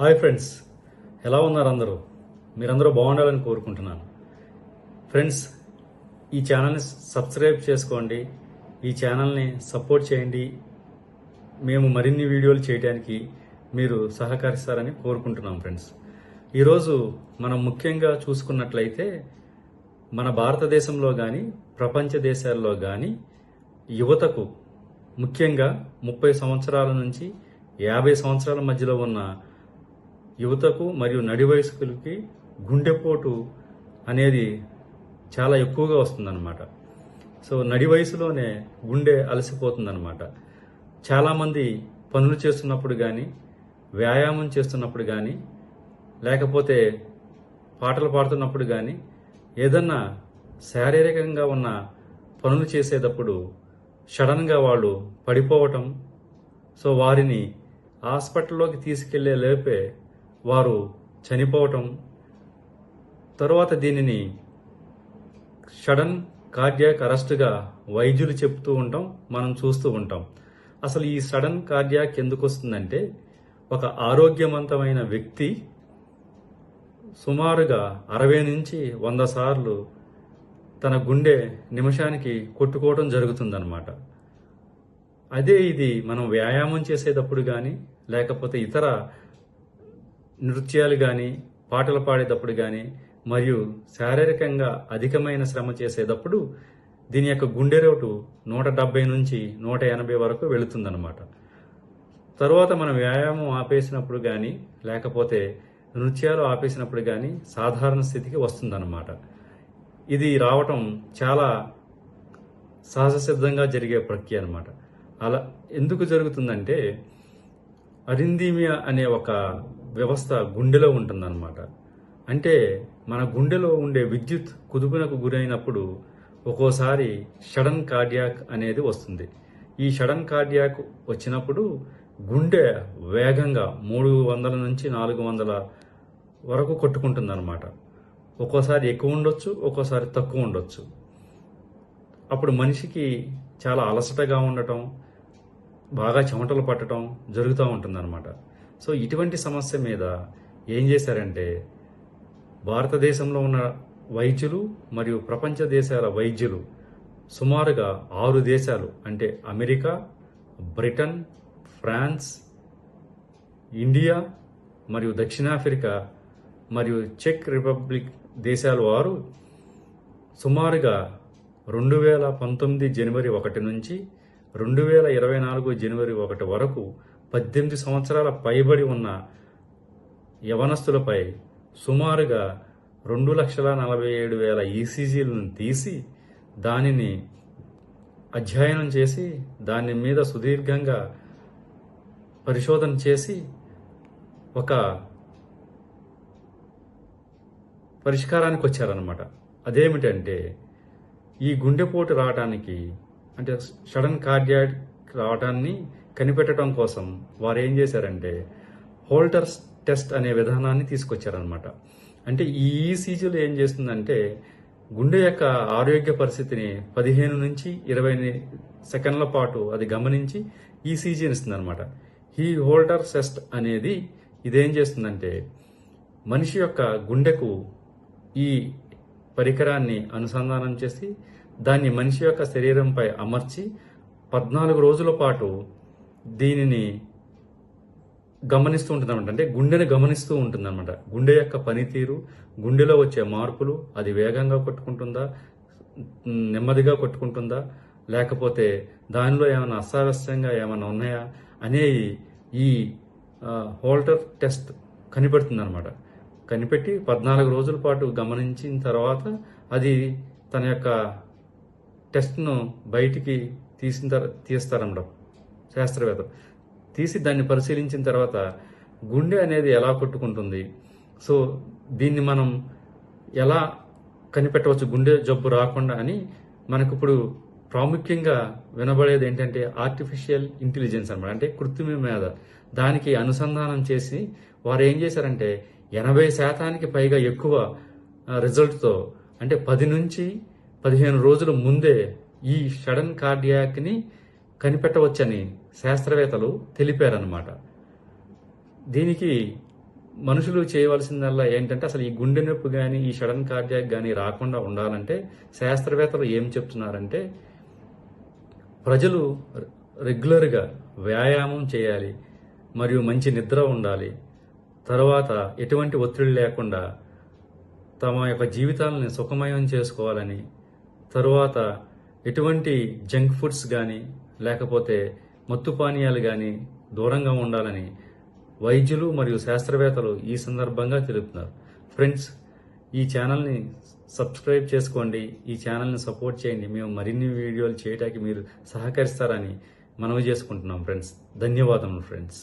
Hi friends. ఎలా ఉన్నారు అందరూ? మీరందరూ బాగుండాలని కోరుకుంటున్నాను. ఫ్రెండ్స్ ఈ ఛానల్ని సబ్స్క్రైబ్ చేసుకోండి. ఈ ఛానల్ని సపోర్ట్ చేయండి. మేము మరిన్ని వీడియోలు చేయడానికి మీరు సహకరిస్తారని కోరుకుంటున్నాం ఫ్రెండ్స్. ఈరోజు మనం ముఖ్యంగా చూసుకున్నట్లయితే మన భారతదేశంలో కానీ ప్రపంచ దేశాల్లో కానీ యువతకు ముఖ్యంగా ముప్పై సంవత్సరాల నుంచి యాభై సంవత్సరాల మధ్యలో ఉన్న యువతకు మరియు నడి వయస్కులకి గుండెపోటు అనేది చాలా ఎక్కువగా వస్తుందన్నమాట. సో నడి వయసులోనే గుండె అలసిపోతుందన్నమాట. చాలామంది పనులు చేస్తున్నప్పుడు కానీ వ్యాయామం చేస్తున్నప్పుడు కానీ లేకపోతే పాటలు పాడుతున్నప్పుడు కానీ ఏదన్నా శారీరకంగా ఉన్న పనులు చేసేటప్పుడు సడన్గా వాళ్ళు పడిపోవటం సో వారిని హాస్పిటల్లోకి తీసుకెళ్ళే లేపే వారు చనిపోవటం తరువాత దీనిని సడన్ కార్డియాక్ అరెస్ట్గా వైద్యులు చెప్తూ ఉంటాం మనం చూస్తూ ఉంటాం. అసలు ఈ సడన్ కార్డియాక్ ఎందుకు వస్తుందంటే ఒక ఆరోగ్యవంతమైన వ్యక్తి సుమారుగా అరవై నుంచి వంద సార్లు తన గుండె నిమిషానికి కొట్టుకోవడం జరుగుతుందన్నమాట. అదే ఇది మనం వ్యాయామం చేసేటప్పుడు కానీ లేకపోతే ఇతర నృత్యాలు కానీ పాటలు పాడేటప్పుడు కానీ మరియు శారీరకంగా అధికమైన శ్రమ చేసేటప్పుడు దీని యొక్క గుండె రేటు నూట డెబ్బై నుంచి నూట ఎనభై వరకు వెళుతుందన్నమాట. తరువాత మనం వ్యాయామం ఆపేసినప్పుడు కానీ లేకపోతే నృత్యాలు ఆపేసినప్పుడు కానీ సాధారణ స్థితికి వస్తుందన్నమాట. ఇది రావటం చాలా సహజ సిద్ధంగా జరిగే ప్రక్రియ అనమాట అలా ఎందుకు జరుగుతుందంటే అరిందీమియా అనే ఒక వ్యవస్థ గుండెలో ఉంటుందన్నమాట. అంటే మన గుండెలో ఉండే విద్యుత్ కుదుపునకు గురైనప్పుడు ఒక్కోసారి షడన్ కార్డియాక్ అనేది వస్తుంది. ఈ షడన్ కార్డియాక్ వచ్చినప్పుడు గుండె వేగంగా మూడు వందల నుంచి నాలుగు వందల వరకు కొట్టుకుంటుందన్నమాట. ఒక్కోసారి ఎక్కువ ఉండొచ్చు ఒక్కోసారి తక్కువ ఉండొచ్చు. అప్పుడు మనిషికి చాలా అలసటగా ఉండటం బాగా చెమటలు పట్టడం జరుగుతూ ఉంటుందన్నమాట. సో ఇటువంటి సమస్య మీద ఏం చేశారంటే భారతదేశంలో ఉన్న వైద్యులు మరియు ప్రపంచ దేశాల వైద్యులు సుమారుగా ఆరు దేశాలు అంటే అమెరికా బ్రిటన్ ఫ్రాన్స్ ఇండియా మరియు దక్షిణాఫ్రికా మరియు చెక్ రిపబ్లిక్ దేశాల వారు సుమారుగా రెండు వేల పంతొమ్మిది జనవరి ఒకటి నుంచి రెండు వేల ఇరవై నాలుగు జనవరి ఒకటి వరకు పద్దెనిమిది సంవత్సరాల పైబడి ఉన్న యవనస్తులపై సుమారుగా రెండు లక్షల నలభై ఏడు వేల ఈసీజీలను తీసి దానిని అధ్యయనం చేసి దాని మీద సుదీర్ఘంగా పరిశోధన చేసి ఒక పరిష్కారానికి వచ్చారనమాట అదేమిటంటే ఈ గుండెపోటు రావడానికి అంటే సడన్ కార్డియాక్ రావడాన్ని కనిపెట్టడం కోసం వారు ఏం చేశారంటే హోల్టర్స్ టెస్ట్ అనే విధానాన్ని తీసుకొచ్చారనమాట అంటే ఈ ఈసీజీలో ఏం చేస్తుందంటే గుండె యొక్క ఆరోగ్య పరిస్థితిని పదిహేను నుంచి ఇరవై సెకండ్ల పాటు అది గమనించి ఈసీజీని ఇస్తుంది అనమాట ఈ హోల్డర్ టెస్ట్ అనేది ఇదేం చేస్తుందంటే మనిషి యొక్క గుండెకు ఈ పరికరాన్ని అనుసంధానం చేసి దాన్ని మనిషి యొక్క శరీరంపై అమర్చి పద్నాలుగు రోజుల పాటు దీనిని గమనిస్తూ ఉంటుందన్నమాట. అంటే గుండెని గమనిస్తూ ఉంటుందన్నమాట. గుండె యొక్క పనితీరు గుండెలో వచ్చే మార్పులు అది వేగంగా కొట్టుకుంటుందా నెమ్మదిగా కొట్టుకుంటుందా లేకపోతే దానిలో ఏమైనా అసారస్యంగా ఏమైనా ఉన్నాయా అనేవి ఈ హోల్టర్ టెస్ట్ కనిపెడుతుందన్నమాట. కనిపెట్టి పద్నాలుగు రోజుల పాటు గమనించిన తర్వాత అది తన యొక్క టెస్ట్ను బయటికి తీసిన తర్వాత తీస్తారన్నమాట శాస్త్రవేత్త. తీసి దాన్ని పరిశీలించిన తర్వాత గుండె అనేది ఎలా కొట్టుకుంటుంది? సో దీన్ని మనం ఎలా కనిపెట్టవచ్చు? గుండె జబ్బు రాకుండా అని మనకిప్పుడు ప్రాముఖ్యంగా వినబడేది ఏంటంటే ఆర్టిఫిషియల్ ఇంటెలిజెన్స్ అనమాట అంటే కృత్రిమ మీద దానికి అనుసంధానం చేసి వారు ఏం చేశారంటే ఎనభై శాతానికి పైగా ఎక్కువ రిజల్ట్తో అంటే పది నుంచి పదిహేను రోజుల ముందే ఈ సడన్ కార్డియాక్ని కనిపెట్టవచ్చని శాస్త్రవేత్తలు తెలిపారనమాట దీనికి మనుషులు చేయవలసిందల్లా ఏంటంటే అసలు ఈ గుండె నొప్పి కానీ ఈ సడన్ కార్డియాక్ కానీ రాకుండా ఉండాలంటే శాస్త్రవేత్తలు ఏం చెప్తున్నారంటే ప్రజలు రెగ్యులర్గా వ్యాయామం చేయాలి మరియు మంచి నిద్ర ఉండాలి. తర్వాత ఎటువంటి ఒత్తిడి లేకుండా తమ యొక్క జీవితాలని సుఖమయం చేసుకోవాలని తరువాత ఎటువంటి జంక్ ఫుడ్స్ కానీ లేకపోతే మత్తు పానీయాలు కానీ దూరంగా ఉండాలని వైద్యులు మరియు శాస్త్రవేత్తలు ఈ సందర్భంగా తెలుపుతున్నారు. ఫ్రెండ్స్ ఈ ఛానల్ని సబ్స్క్రైబ్ చేసుకోండి. ఈ ఛానల్ని సపోర్ట్ చేయండి. మేము మరిన్ని వీడియోలు చేయడానికి మీరు సహకరిస్తారని మనవి చేసుకుంటున్నాం ఫ్రెండ్స్ ధన్యవాదములు ఫ్రెండ్స్